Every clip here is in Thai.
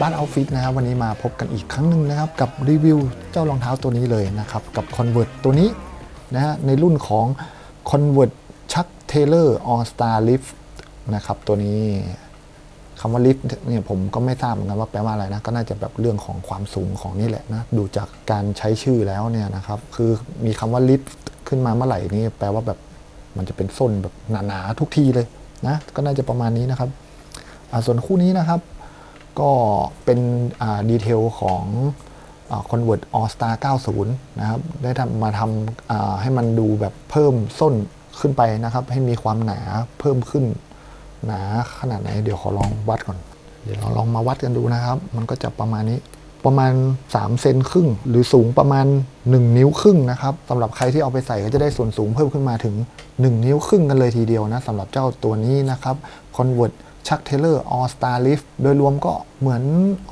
บ้านเอาฟิตนะครับวันนี้มาพบกันอีกครั้งหนึ่งนะครับ กับรีวิวเจ้ารองเท้าตัวนี้เลยนะครับ กับ Convert ตัวนี้นะฮะในรุ่นของ Convert Chuck Taylor All Star Lift นะครับตัวนี้คำว่า lift เนี่ยผมก็ไม่ทราบเหมือนกันว่าแปลว่าอะไรนะ ก็น่าจะแบบเรื่องของความสูงของนี่แหละนะ ดูจากการใช้ชื่อแล้วเนี่ยนะครับ คือมีคำว่า lift ขึ้นมาเมื่อไหร่นี่แปลว่าแบบมันจะเป็นส้นแบบหนาๆทุกทีเลยนะ ก็น่าจะประมาณนี้นะครับส่วนคู่นี้นะครับ ก็เป็นดีเทลของอ่า Convert All Star 90 นะครับ ได้ทำมาทำให้มันดูแบบเพิ่มส้นขึ้นไปนะครับ ให้มีความหนาเพิ่มขึ้น หนาขนาดไหน เดี๋ยวขอลองวัดก่อน เดี๋ยวเราลองมาวัดกันดูนะครับ มันก็จะประมาณนี้ประมาณ 3 เซนครึ่ง หรือสูงประมาณ 1 นิ้วครึ่งนะครับสำหรับใครที่เอาไปใส่ก็จะได้ส่วนสูงเพิ่มขึ้นมาถึง 1 นิ้วครึ่งกันเลยทีเดียวนะสำหรับเจ้าตัวนี้นะครับ Convert Chuck Taylor All Star Lift โดยรวมก็เหมือน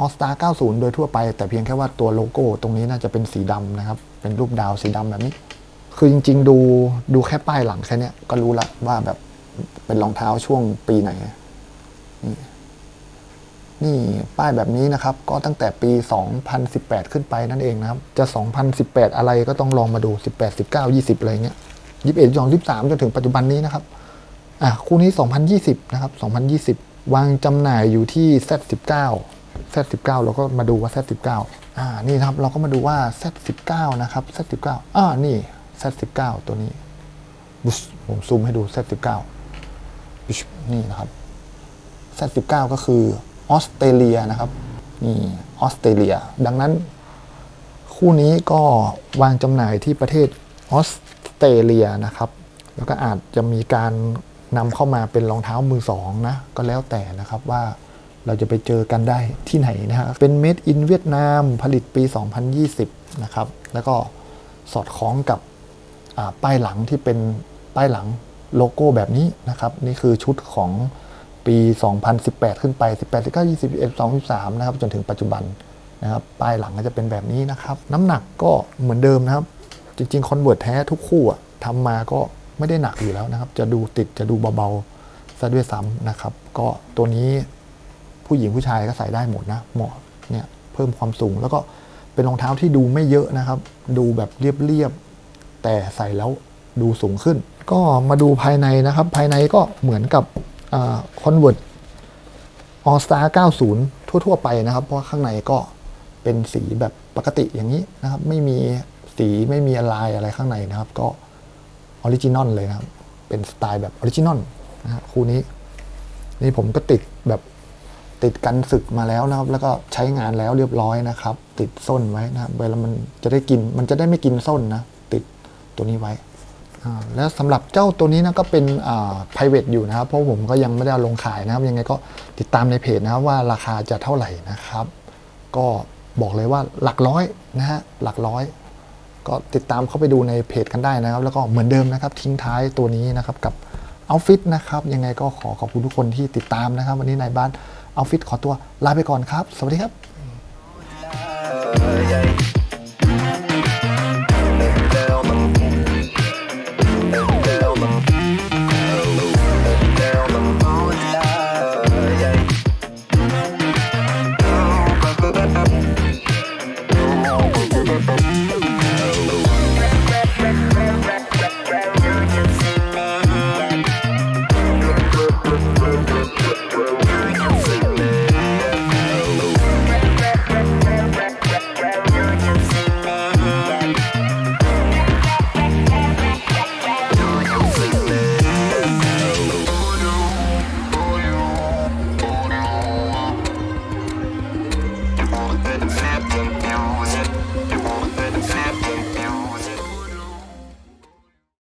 All Star 90 โดยทั่วไป แต่เพียงแค่ว่าตัวโลโก้ตรงนี้น่าจะเป็นสีดำนะครับ เป็นรูปดาวสีดำแบบนี้ คือจริง ๆ ดูดูแค่ป้ายหลังแค่นี้ก็รู้ละว่าแบบเป็นรองเท้าช่วงปีไหน นี่ป้ายแบบนี้นะครับ ก็ตั้งแต่ปี 2018 ขึ้นไปนั่นเองนะครับ จะ 2018 อะไรก็ต้องลองมาดู 18 19 20 อะไรเงี้ย 21 23จนถึงปัจจุบันนี้นะครับ อะคู่นี้ 2020 นะครับ 2020 วางจำหน่ายอยู่ที่ Z19 Z19 เราก็มาดูว่า Z19 อ่า นี่นะครับ เราก็มาดูว่า Z19 นะครับ Z19 อ่า นี่ Z19 ตัวนี้บุชผมซูมให้ดู Z19 บุชนี่นะครับ Z19 ก็คือออสเตรเลียนะครับ นี่ออสเตรเลีย ดังนั้น คู่นี้ก็วางจำหน่ายที่ประเทศออสเตรเลียนะครับ แล้วก็อาจจะมีการ นำเข้ามาเป็นรองเท้ามือสองนะก็แล้วแต่นะครับว่าเราจะไปเจอกันได้ที่ไหนนะฮะเป็น Made in เวียดนามผลิตปี 2020 นะครับ แล้วก็สอดคล้องกับป้ายหลังที่เป็นป้ายหลังโลโก้แบบนี้นะครับ นี่คือชุดของปี 2018 ขึ้นไป 18 19 21 23 นะครับ จนถึงปัจจุบันนะครับ ป้ายหลังก็จะเป็นแบบนี้นะครับ น้ำหนักก็เหมือนเดิมนะครับ จริงๆ คอนเวิร์ตแท้ทุกคู่อะทำมาก็ ไม่ได้หนักอยู่แล้วนะครับ จะดูติดจะดูเบาๆซะด้วยซ้ำนะครับ ก็ตัวนี้ผู้หญิงผู้ชายก็ใส่ได้หมดนะเหมาะเนี่ยเพิ่มความสูงแล้วก็เป็นรองเท้าที่ดูไม่เยอะนะครับ ดูแบบเรียบๆแต่ใส่แล้วดูสูงขึ้น ก็มาดูภายในนะครับ ภายในก็เหมือนกับคอนเวิร์ต All Star 90 ทั่ว ๆ ไปนะครับ เพราะข้างในก็เป็นสีแบบปกติอย่างนี้นะครับ ไม่มีสีไม่มีลายอะไรข้างในนะครับ ก็ ออริจินอลเลยนะครับ เป็นสไตล์แบบออริจินอลนะฮะคู่นี้ นี่ผมก็ติดแบบติดกันศึกมาแล้วนะครับ แล้วก็ใช้งานแล้วเรียบร้อยนะครับ ติดส้นไว้นะครับเวลามันจะได้กิน มันจะได้ไม่กินส้นนะ ติดตัวนี้ไว้แล้วสำหรับเจ้าตัวนี้นะก็เป็นอ่า private อยู่นะครับ เพราะผมก็ยังไม่ได้ลงขายนะครับ ยังไงก็ติดตามในเพจนะครับว่าราคาจะเท่าไหร่นะครับ ก็บอกเลยว่าหลักร้อยนะฮะหลักร้อย ก็ติดตามเข้าไปดูในเพจกันได้นะครับ แล้วก็เหมือนเดิมนะครับ ทิ้งท้ายตัวนี้นะครับกับเอาฟิตนะครับยังไงก็ขอขอบคุณทุกคนที่ติดตามนะครับ วันนี้นายบ้านเอาฟิตขอตัวลาไปก่อนครับ สวัสดีครับ